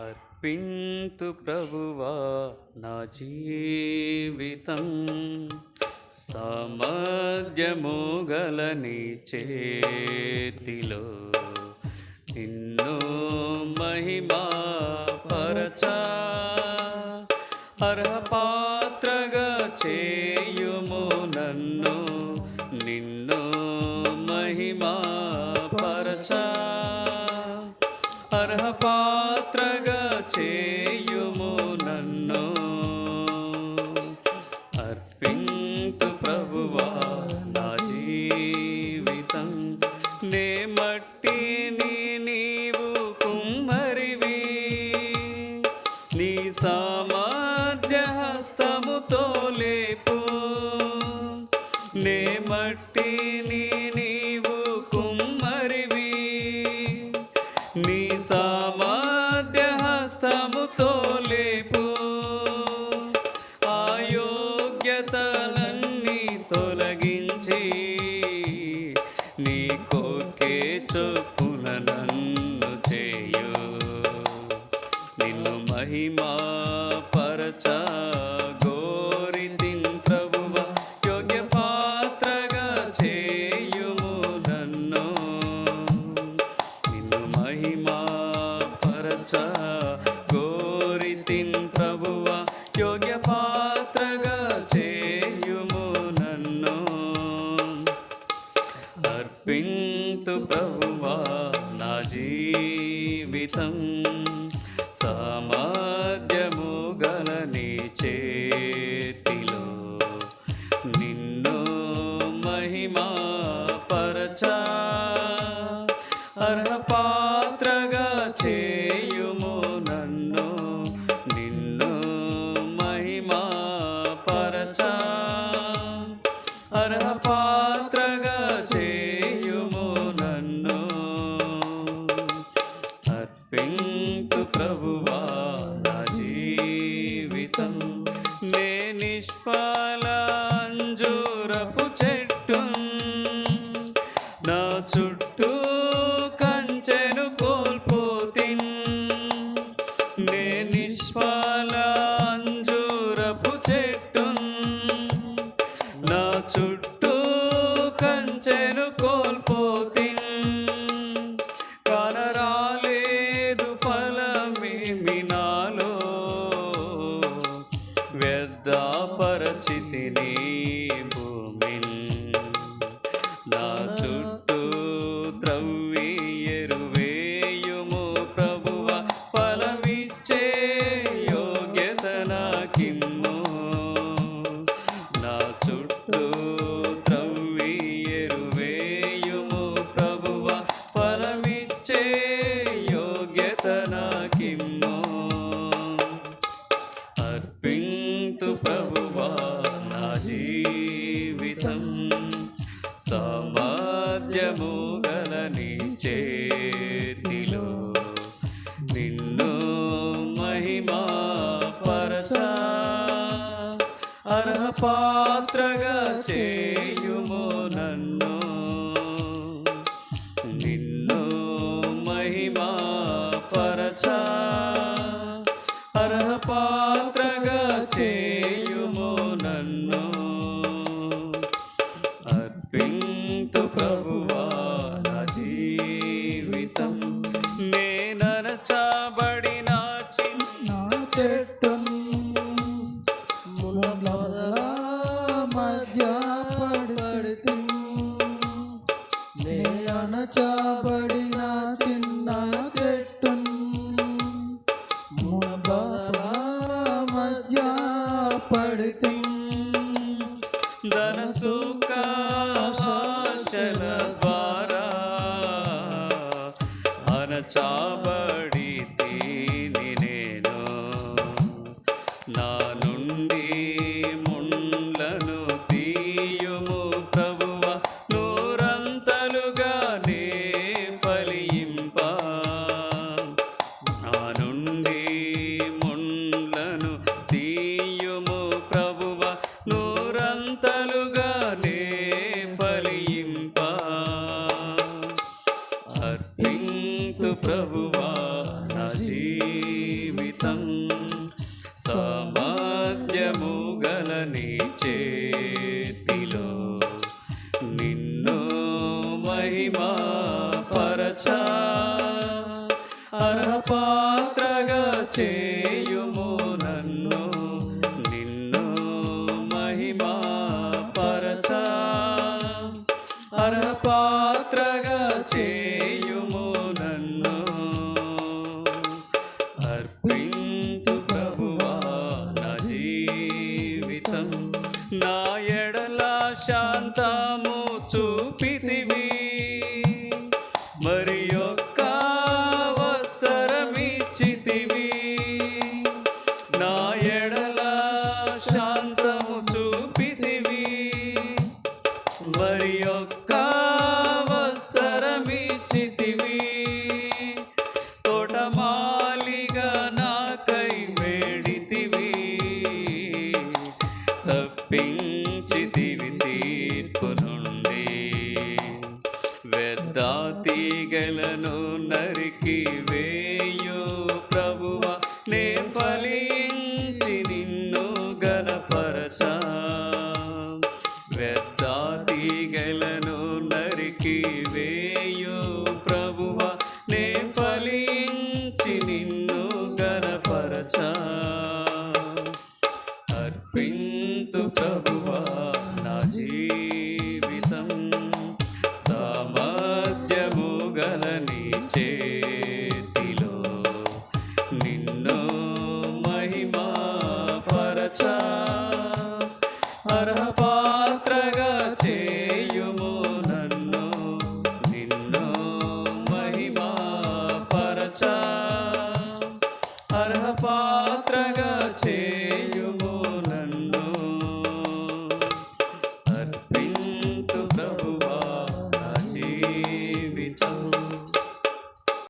అర్పింతు ప్రభువా నా జీవితం. సామర్థ్యమోగల నీ చేతిలో నిన్ను మహిమా పరచా. అర్హపాత్రగా చేయుము నన్ను నిన్ను మహిమా పరచా. మట్టి నీ నీకు ప్రభువా. పాత్రగా చేయుమో నన్ను. దీవింతు ప్రభువా నా జీవితం. సామర్థ్యము గల నీ చేతిలో నిన్ను మహిమా పరచా అర్హపాత్రగా చేయుము నన్ను నిన్ను మహిమా పరచా అర్హపా శాంతము చూపితివి. తప్పించి దివి తీర్పు నుండి వ్యర్థ నరికి వే